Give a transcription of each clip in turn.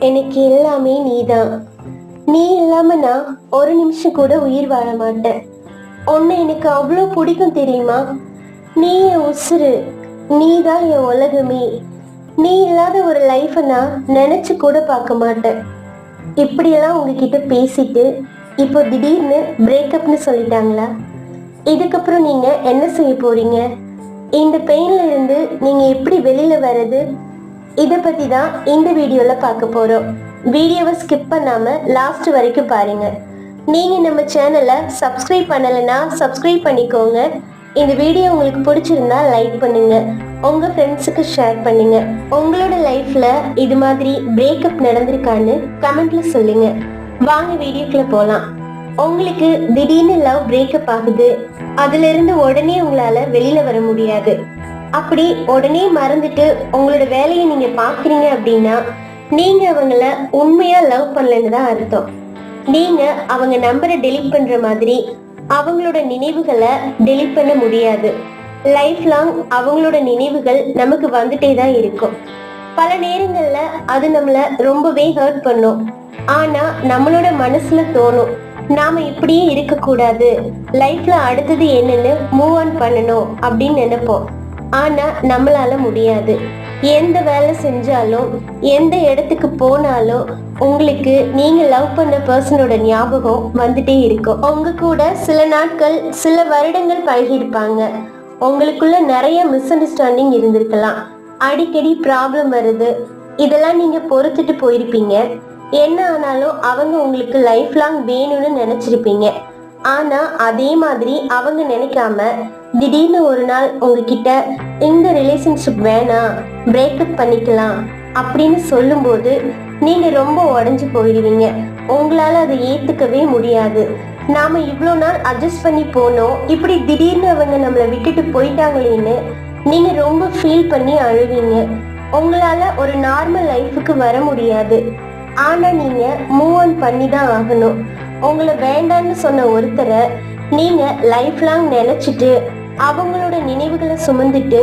எனக்கு எல்லாமே நீதான். நீ இல்லாம நான் ஒரு நிமிஷம் கூட உயிர் வாழ மாட்டேன். உன்னை எனக்கு அவ்வளோ பிடிக்கும் தெரியுமா? நீ என் உசுறு. நீ தான் என் உலகமே. நீ இல்லாத ஒரு லைஃப்பை நான் நினைச்சு கூட பார்க்க மாட்டேன். இப்படியெல்லாம் உங்ககிட்ட பேசிட்டு இப்போ திடீர்னு பிரேக்கப்னு சொல்லிட்டாங்களா? இதுக்கப்புறம் நீங்க என்ன செய்ய போறீங்க? இந்த பெயின்ல இருந்து நீங்க எப்படி வெளியில வர்றது? இதை பத்தி தான் இந்த வீடியோல பார்க்க போறோம். வீடியோவை ஸ்கிப் பண்ணாம லாஸ்ட் வரைக்கும் பாருங்க. நீங்க நம்ம சேனலை சப்ஸ்கிரைப் பண்ணலைன்னா சப்ஸ்கிரைப் பண்ணிக்கோங்க. இந்த வீடியோ உங்களுக்கு பிடிச்சிருந்தா லைக் பண்ணுங்க. உங்க ஃப்ரெண்ட்ஸுக்கு ஷேர் பண்ணுங்க. உங்களோட லைஃப்ல இது மாதிரி பிரேக்கப் நடந்திருக்கான்னு கமெண்ட்ல சொல்லுங்க. வாங்க வீடியோக்குள்ள போலாம். உங்களுக்கு திடீர்னு லவ் பிரேக்கப் ஆகுது. அதுல இருந்து உடனே உங்களால வெளியில வர முடியாது. அப்படி உடனே மறந்துட்டு உங்களோட வேலையை நீங்க பாக்குறீங்க அப்படின்னா நீங்க அவங்கள உண்மையா லவ் பண்ணலன்னு தான் அர்த்தம். நீங்க அவங்க நம்பரை டெலீட் பண்ற மாதிரி அவங்களோட நினைவுகளை டெலீட் பண்ண முடியாது. லைஃப் லாங் அவங்களோட நினைவுகள் நமக்கு வந்துட்டே தான் இருக்கும். பல நேரங்கள்ல அது நம்மள ரொம்பவே ஹர்ட் பண்ணும். ஆனா நம்மளோட மனசுல தோணும் நாம இப்படியே இருக்க கூடாது லைஃப்ல அடுத்தது என்னன்னு மூவ் ஆன் பண்ணணும் அப்படின்னு நினைப்போம். ஆனா நம்மளால முடியாது. எந்த வேலை செஞ்சாலும் எந்த இடத்துக்கு போனாலும் உங்களுக்கு நீங்க லவ் பண்ண பர்சனோட ஞாபகம் வந்துட்டே இருக்கும். உங்க கூட சில நாட்கள் சில வருடங்கள் பழகியிருப்பாங்க. உங்களுக்குள்ள நிறைய மிஸ் அண்டர்ஸ்டாண்டிங் இருந்திருக்கலாம். அடிக்கடி ப்ராப்ளம் வருது. இதெல்லாம் நீங்க பொறுத்துட்டு போயிருப்பீங்க. என்ன ஆனாலும் அவங்க உங்களுக்கு லைஃப் லாங் வேணும்னு நினைச்சிருப்பீங்க. ஆனா அதே மாதிரி அவங்க நினைக்காம திடீர்னு ஒரு நாள் உங்ககிட்ட இந்த ரிலேஷன்ஷிப் வேணாம் பிரேக்கப் பண்ணிக்கலாம் அப்படின்னு சொல்லும்போது நீங்க ரொம்ப உடஞ்சு போயிடுவீங்க. உங்களால அதை ஏத்துக்கவே முடியாது. நாம இவ்வளோ நாள் அட்ஜஸ்ட் பண்ணி போனோம் இப்படி திடீர்னு அவங்க நம்மளை விட்டுட்டு போயிட்டாங்களேன்னு நீங்க ரொம்ப ஃபீல் பண்ணி அழுவீங்க. உங்களால ஒரு நார்மல் லைஃபுக்கு வர முடியாது. ஆனா நீங்க மூவ் ஆன் பண்ணி தான் ஆகணும். உங்களை வேண்டான்னு சொன்ன ஒருத்தரை நீங்க லைஃப் லாங் நினைச்சிட்டு அவங்களோட நினைவுகளை சுமந்துட்டு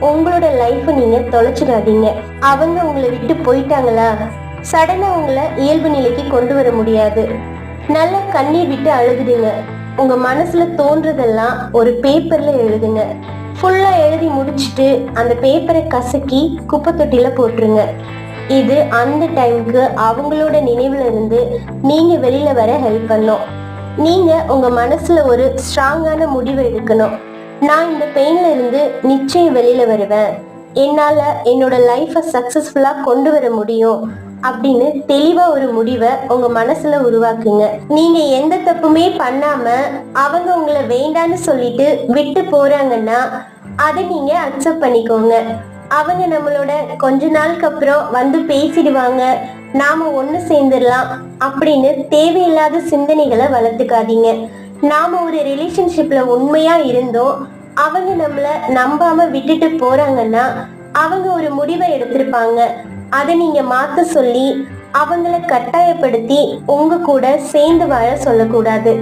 உங்களோட லைஃப்பை நீங்க தொலைச்சிடாதீங்க. அவங்க உங்களை விட்டு போயிட்டாங்களா? சடனா உங்களை இயல்பு நிலைக்கு கொண்டு வர முடியாது. நல்ல கண்ணீர் விட்டு அழுகுதுங்க உங்க மனசுல தோன்றதெல்லாம் ஒரு பேப்பர்ல எழுதுங்க. ஃபுல்லா எழுதி முடிச்சிட்டு அந்த பேப்பரை கசக்கி குப்பை தொட்டில போட்டுருங்க. இது அந்த டைமுக்கு அவங்களோட நினைவுல இருந்து நீங்க வெளியில வர ஹெல்ப் பண்ணும். நீங்க உங்க மனசுல ஒரு ஸ்ட்ராங்கான முடிவு எடுக்கணும். நான் இந்த பெயின்ல இருந்து நிச்சயம் வெளியில வருவேன். என்னால என்னோட லைஃபை சக்சஸ்ஃபுல்லா கொண்டு வர முடியும் அப்படின்னு தெளிவா ஒரு முடிவை உங்க மனசுல உருவாக்குங்க. நீங்க எந்த தப்புமே பண்ணாம அவங்க உங்களை வேண்டான்னு சொல்லிட்டு விட்டு போறாங்கன்னா அதை நீங்க அக்செப்ட் பண்ணிக்கோங்க. அவங்க நம்மளோட கொஞ்ச நாளுக்கு அப்புறம் வந்து பேசிடுவாங்க. நாம ஒன்று சேர்ந்துடலாம் அப்படின்னு தேவையில்லாத சிந்தனைகளை வளர்த்துக்காதீங்க. நாம ஒரு ரிலேஷன்ஷிப்ல உண்மையா இருந்தோம். அவங்க நம்மள நம்பாம விட்டுட்டு போறாங்கன்னா அவங்க ஒரு முடிவை எடுத்திருப்பாங்க. அதை நீங்க மாத்த சொல்லி அவங்கள கட்டாயப்படுத்தி உங்க கூட சேர்ந்து வாழ சொல்லக்கூடாது.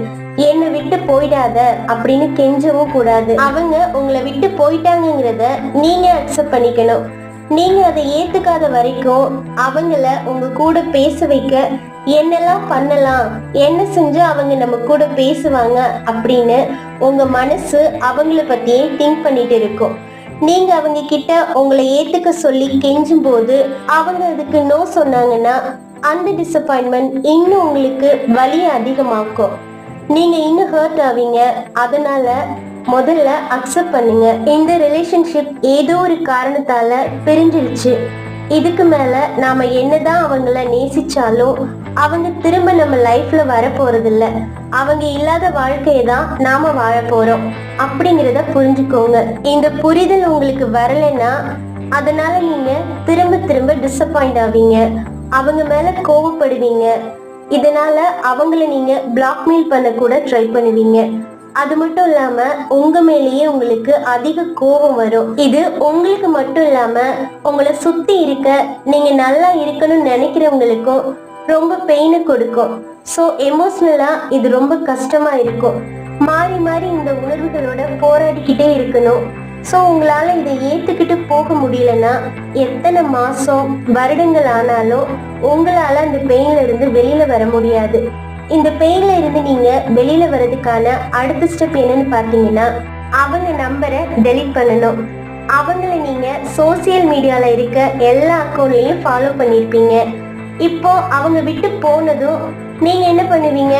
என்னை விட்டு போயிடாத அப்படின்னு கெஞ்சவும் கூடாது. அவங்க உங்களை விட்டு போயிட்டாங்கங்கிறத நீங்க அக்செப்ட் பண்ணிக்கணும். நீங்க அதை ஏத்துக்காத வரைக்கும் அவங்கள உங்க கூட பேச வைக்க என்னெல்லாம் பண்ணலாம் என்ன செஞ்சு அவங்க நம்ம கூட பேசுவாங்க அப்படின்னு உங்க மனசு அவங்கள பத்தியே திங்க் பண்ணிட்டு இருக்கும். நீங்க அவங்க கிட்ட உங்களை ஏத்துக்க சொல்லி கெஞ்சும் போது அவங்க அதுக்கு நோ சொன்னாங்கன்னா அந்த டிசப்பாயின்மெண்ட் இன்னும் உங்களுக்கு வலியை அதிகமாக்கும். நீங்க இன்னும் ஹர்ட் ஆவீங்க. அதனால முதல்ல அக்செப்ட் பண்ணுங்க. இந்த ரிலேஷன்ஷிப் ஏதோ ஒரு காரணத்தால பிரிஞ்சிருச்சு. இதுக்கு மேல நாம என்னதான் அவங்கள நேசிச்சாலும் அவங்க திரும்ப நம்ம லைஃப்ல வர போறதில்ல அவங்க இல்லாத வாழ்க்கையை தான் நாம வாழ போறோம் அப்படிங்கிறத புரிஞ்சுக்கோங்க. இந்த புரிதல் உங்களுக்கு வரலைன்னா அதனால நீங்க திரும்ப திரும்ப டிசப்பாயிண்ட் ஆவீங்க. அவங்க மேல கோவப்படுவீங்க. இதனால அவங்கள நீங்க பிளாக்மெயில் பண்ண கூட ட்ரை பண்ணுவீங்க. அது மட்டும் இல்லாம உங்க மேலேயே உங்களுக்கு அதிக கோபம் வரும். இது உங்களுக்கு மட்டும் இல்லாம உங்களை சுத்தி இருக்க நீங்க நல்லா இருக்கணும்னு நினைக்கிறவங்களுக்கும் ரொம்ப பெயினை கொடுக்கும். ஸோ எமோஷ்னலா இது ரொம்ப கஷ்டமா இருக்கும். மாறி மாறி இந்த உணர்வுகளோட போராடிக்கிட்டே இருக்கணும். ஸோ உங்களால் இதை ஏற்றுக்கிட்டு போக முடியலன்னா எத்தனை மாதம் வருடங்கள் ஆனாலும் உங்களால் அந்த பெயின்ல இருந்து வெளியில் வர முடியாது. இந்த பெயின்ல இருந்து நீங்கள் வெளியில் வர்றதுக்கான அடுத்த ஸ்டெப் என்னன்னு பார்த்தீங்கன்னா அவங்க நம்பரை டெலீட் பண்ணணும். அவங்கள நீங்கள் சோசியல் மீடியாவில் இருக்க எல்லா அக்கௌண்ட்லையும் ஃபாலோ பண்ணியிருப்பீங்க இப்போ அவங்க விட்டு போனதும் நீங்கள் என்ன பண்ணுவீங்க?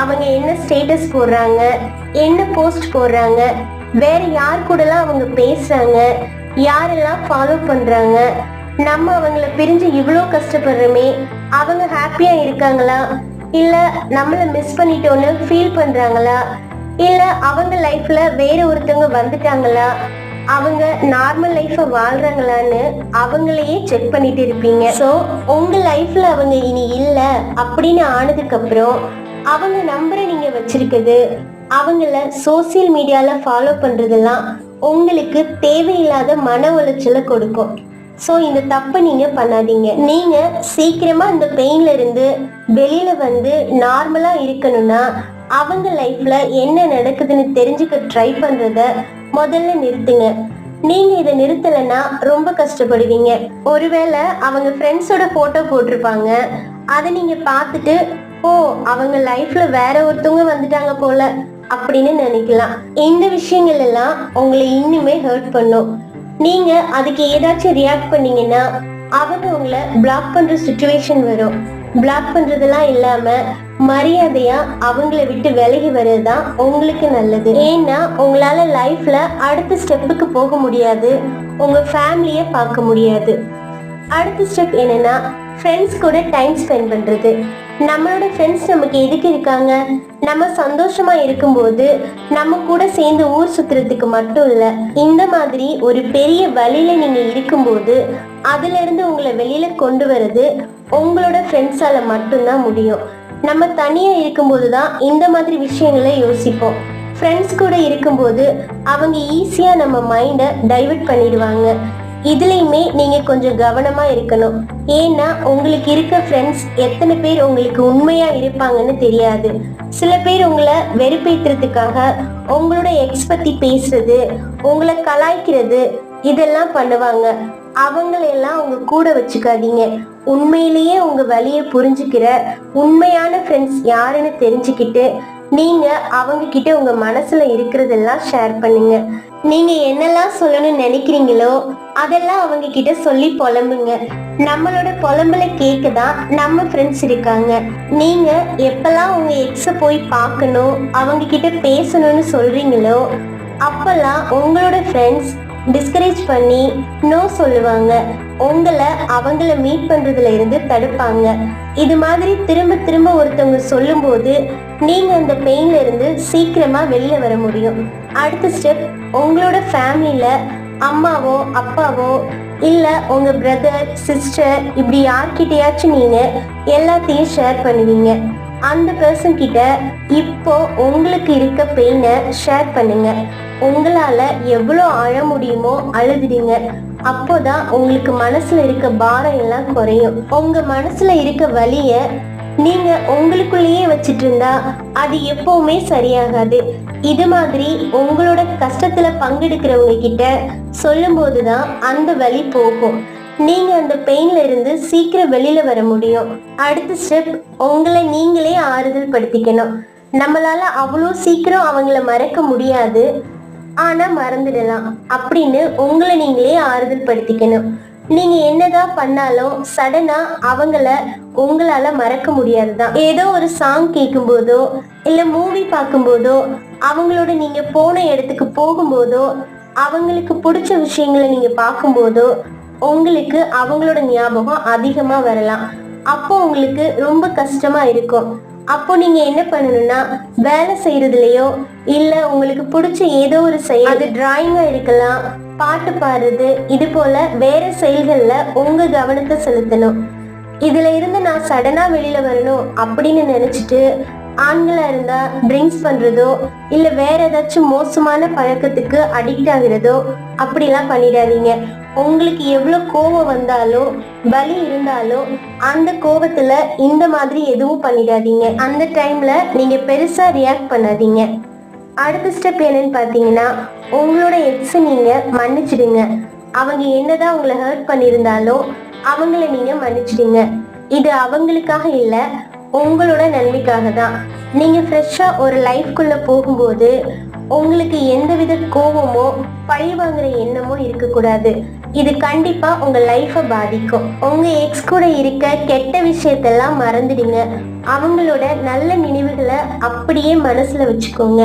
அவங்க என்ன ஸ்டேட்டஸ் போடுறாங்க? என்ன போஸ்ட் போடுறாங்க? வேற யார் கூடலாம் அவங்க பேசுறாங்க? யாரெல்லாம் ஃபாலோ பண்றாங்க? நம்ம அவங்கள பிரிஞ்சு இவ்வளோ கஷ்டப்படுறோமே அவங்க ஹாப்பியா இருக்காங்களா? இல்ல நம்மள மிஸ் பண்ணிட்டோன்னு ஃபீல் பண்றாங்களா? இல்ல அவங்க லைஃப்ல வேற ஒருத்தவங்க வந்துட்டாங்களா? அவங்க நார்மல் லைஃப்பை வாழ்றாங்களான்னு அவங்களையே செக் பண்ணிட்டு இருப்பீங்க. ஸோ உங்க லைஃப்ல அவங்க இனி இல்லை அப்படின்னு ஆனதுக்கு அப்புறம் அவங்க நம்பரை நீங்க வச்சிருக்குது. அவங்கள சோசியல் மீடியால ஃபாலோ பண்றதெல்லாம் உங்களுக்கு தேவையில்லாத மன உளைச்சலை கொடுக்கும். ஸோ இந்த தப்பை நீங்க பண்ணாதீங்க. நீங்க சீக்கிரமா இந்த பெயின்ல இருந்து வெளியில வந்து நார்மலா இருக்கணும்னா அவங்க லைஃப்ல என்ன நடக்குதுன்னு தெரிஞ்சுக்க ட்ரை பண்றத முதல்ல நிறுத்துங்க. நீங்க இதை நிறுத்தலைன்னா ரொம்ப கஷ்டப்படுவீங்க. ஒருவேளை அவங்க ஃப்ரெண்ட்ஸோட ஃபோட்டோ போட்டிருப்பாங்க. அதை நீங்க பார்த்துட்டு ஓ அவங்க லைஃப்ல வேற ஒருத்தவங்க வந்துட்டாங்க போல. அப்படின்னு நினைக்கலாம். இந்த விஷயங்கள் எல்லாம் உங்களை இன்னுமே ஹர்ட் பண்ணும். நீங்க அதுக்கு ஏதாச்சும் ரியாக்ட் பண்ணீங்கன்னா அவங்க உங்களை பிளாக் பண்ற சுச்சுவேஷன் வரும். பிளாக் பண்றதெல்லாம் இல்லாம மரியாதையா அவங்கள விட்டு விலகி வர்றதுதான் உங்களுக்கு நல்லது. ஏன்னா உங்களால லைஃப்ல அடுத்த ஸ்டெப்புக்கு போக முடியாது. உங்க ஃபேமிலிய பார்க்க முடியாது. அடுத்த ஸ்டெப் என்னன்னா ஃப்ரெண்ட்ஸ் கூட டைம் ஸ்பெண்ட் பண்றது. நம்மளோட ஃப்ரெண்ட்ஸ் நமக்கு எதுக்கு இருக்காங்க? நம்ம சந்தோஷமா இருக்கும்போது நம்ம கூட சேர்ந்து ஊர் சுத்துறதுக்கு மட்டும் இல்ல இந்த மாதிரி ஒரு பெரிய வழியில நீங்க இருக்கும்போது அதுல இருந்து உங்களை வெளியில கொண்டு வர்றது உங்களோட ஃப்ரெண்ட்ஸால மட்டும்தான் முடியும். நம்ம தனியா இருக்கும்போது தான் இந்த மாதிரி விஷயங்களை யோசிப்போம். ஃப்ரெண்ட்ஸ் கூட இருக்கும்போது அவங்க ஈஸியா நம்ம மைண்டை டைவர்ட் பண்ணிடுவாங்க. இதுலேயுமே நீங்க கொஞ்சம் கவனமா இருக்கணும். ஏன்னா உங்களுக்கு இருக்க ஃப்ரெண்ட்ஸ் எத்தனை பேர் உங்களுக்கு உண்மையா இருப்பாங்கன்னு தெரியாது. சில பேர் உங்களை வெறுப்பேற்றுறதுக்காக உங்களோட எக்ஸ் பத்தி பேசுறது உங்களை கலாய்க்கிறது இதெல்லாம் பண்ணுவாங்க. அவங்களையெல்லாம் உங்க கூட வச்சுக்காதீங்க. உண்மையிலேயே உங்க வழியை புரிஞ்சுக்கிற உண்மையான ஃப்ரெண்ட்ஸ் யாருன்னு தெரிஞ்சுக்கிட்டு நீங்க அவங்க கிட்ட உங்க மனசுல இருக்கிறதெல்லாம் ஷேர் பண்ணுங்க. நீங்க என்னெல்லாம் சொல்லணும்னு நினைக்கிறீங்களோ அதெல்லாம் அவங்க கிட்ட சொல்லி புலம்புங்க. நம்மளோட புலம்புல கேட்க தான் நம்ம ஃப்ரெண்ட்ஸ் இருக்காங்க. நீங்க எப்பெல்லாம் உங்க எக்ஸ போய் பார்க்கணும் அவங்க கிட்ட பேசணும்னு சொல்றீங்களோ அப்பெல்லாம் உங்களோட ஃப்ரெண்ட்ஸ் டிஸ்கரேஜ் பண்ணி நோ சொல்லுவாங்க. உங்களை அவங்கள மீட் பண்றதுல இருந்து தடுப்பாங்க. இது மாதிரி திரும்ப திரும்ப ஒருத்தவங்க சொல்லும்போது நீங்க அந்த பெயின்ல இருந்து சீக்கிரமா வெளியில வர முடியும். அடுத்த ஸ்டெப் உங்களோட ஃபேமிலியில அம்மாவோ அப்பாவோ இல்ல உங்க பிரதர் சிஸ்டர் இப்படி யார்கிட்டயாச்சும் நீங்க எல்லாத்தையும் ஷேர் பண்ணுவீங்க. அந்த பர்சன் கிட்ட இப்போ உங்களுக்கு இருக்க பெயினை ஷேர் பண்ணுங்க. உங்களால எவ்வளோ அழ முடியுமோ அழுதுடுங்க. அப்போதான் உங்களுக்கு மனசுல இருக்க பாரம் எல்லாம் குறையும். உங்க மனசுல இருக்க வலிய நீங்க உங்களுக்குள்ளேயே வச்சிட்டு இருந்தா அது எப்பவுமே சரியாகாது. இது மாதிரி உங்களோட கஷ்டத்துல பங்கெடுக்கிறவங்க கிட்ட சொல்லும் போதுதான் அந்த வலி போகும். நீங்க அந்த பெயின்ல இருந்து சீக்கிரம் வெளியில வர முடியும். அடுத்த ஸ்டெப் உங்களை நீங்களே ஆறுதல் படுத்திக்கணும் நம்மளால அவ்வளோ சீக்கிரம் அவங்கள மறக்க முடியாது. ஆனா மறந்துடலாம். அப்படின்னு உங்களை நீங்களே ஆறுதல் படுத்திக்கணும் நீங்க என்னதான் பண்ணாலும் சடனா அவங்கள உங்களால மறக்க முடியாதுதான். ஏதோ ஒரு சாங் கேட்கும்போதோ இல்ல மூவி பார்க்கும்போதோ அவங்களோட நீங்க போன இடத்துக்கு போகும்போதோ அவங்களுக்கு பிடிச்ச விஷயங்களை நீங்க பார்க்கும்போதோ உங்களுக்கு அவங்களோட ஞாபகம் அதிகமா வரலாம். அப்போ உங்களுக்கு ரொம்ப கஷ்டமா இருக்கும். அப்போ நீங்க என்ன பண்ணணும்னா வேலை செய்யறதுலயோ இல்ல உங்களுக்கு பிடிச்ச ஏதோ ஒரு செயல் அது டிராயிங்கா இருக்கலாம் பாட்டு பாடுறது இது போல வேற செயல்கள்ல உங்க கவனத்தை செலுத்தணும். இதுல இருந்து நான் சடனா வெளியில வரணும் அப்படின்னு நினைச்சிட்டு ஆண்களா இருந்தா ட்ரிங்க்ஸ் பண்றதோ இல்ல வேற ஏதாச்சும் மோசமான பழக்கத்துக்கு அடிக்ட் ஆகிறதோ அப்படிலாம் பண்ணிடாதீங்க. உங்களுக்கு எவ்வளவு கோவம் வந்தாலோ பலி இருந்தாலோ அந்த கோபத்துல இந்த மாதிரி எதுவும் பண்ணிடாதீங்க. அந்த டைம்ல நீங்க பெருசா ரியாக்ட் பண்ணாதீங்க. அடுத்த ஸ்டெப் என்னன்னு பார்த்தீங்கன்னா உங்களோட எக்ஸை நீங்க மன்னிச்சிடுங்க. அவங்க என்னதான் உங்களை ஹர்ட் பண்ணியிருந்தாலும் அவங்கள நீங்க மன்னிச்சிடுங்க. இது அவங்களுக்காக இல்லை உங்களோட நன்மைக்காக தான் நீங்க ஃப்ரெஷ்ஷா ஒரு லைஃப்குள்ள போகும்போது உங்களுக்கு எந்தவித கோபமோ பழி வாங்குற எண்ணமோ இருக்கக்கூடாது. இது கண்டிப்பா உங்க லைஃபை பாதிக்கும். உங்க எக்ஸ் கூட இருக்க கெட்ட விஷயத்தெல்லாம் மறந்துடுங்க. அவங்களோட நல்ல நினைவுகளை அப்படியே மனசுல வச்சுக்கோங்க.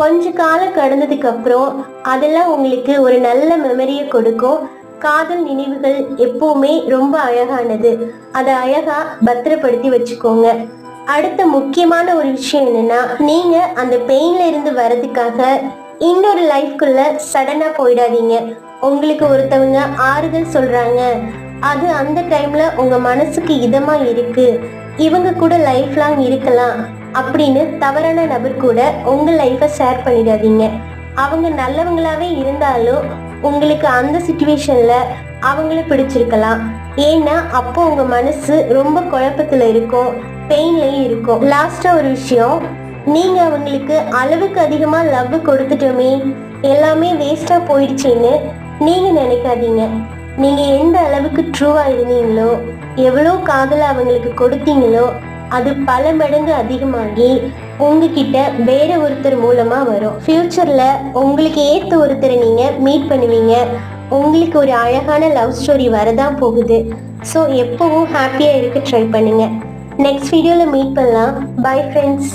கொஞ்ச காலம் கடந்ததுக்கு அப்புறம் அதெல்லாம் உங்களுக்கு ஒரு நல்ல மெமரியை கொடுக்கும். காதல் நினைவுகள் எப்பவுமே ரொம்ப அழகானது. அதை அழகா பத்திரப்படுத்தி வச்சுக்கோங்க. அடுத்த முக்கியமான ஒரு விஷயம் என்னன்னா நீங்க அந்த பெயின்ல இருந்து வர்றதுக்காக இன்னொரு லைஃப்குள்ள சடனா போயிடாதீங்க. உங்களுக்கு ஒருத்தவங்க ஆறுதல் சொல்றாங்க. அது அந்த டைம்ல உங்க மனசுக்கு இதமா இருக்கு. இவங்க கூட லைஃப் லாங் இருக்கலாம் அப்படின்னு தவறான நபர் கூட உங்க லைஃபை ஷேர் பண்ணிடாதீங்க. அவங்க நல்லவங்களாவே இருந்தாலும் உங்களுக்கு அந்த சுச்சுவேஷன்ல அவங்கள பிடிச்சிருக்கலாம். ஏன்னா அப்போ உங்க மனசு ரொம்ப குழப்பத்துல இருக்கும் பெயின்லயும் இருக்கும். லாஸ்டா ஒரு விஷயம் நீங்க அவங்களுக்கு அளவுக்கு அதிகமா லவ் கொடுத்துட்டோமே எல்லாமே வேஸ்டா போயிடுச்சேன்னு நீங்க நினைக்காதீங்க. நீங்க எந்த அளவுக்கு ட்ரூவா இருந்தீங்களோ எவ்வளோ காதலை அவங்களுக்கு கொடுத்தீங்களோ அது பல மடங்கு அதிகமாகி உங்ககிட்ட வேற ஒருத்தர் மூலமா வரும். ஃபியூச்சர்ல உங்களுக்கு ஏத்த ஒருத்தரை நீங்க மீட் பண்ணுவீங்க. உங்களுக்கு ஒரு அழகான லவ் ஸ்டோரி வரதான் போகுது. ஸோ எப்பவும் ஹாப்பியாக இருக்க ட்ரை பண்ணுங்க. நெக்ஸ்ட் வீடியோவில் மீட் பண்ணலாம். Bye friends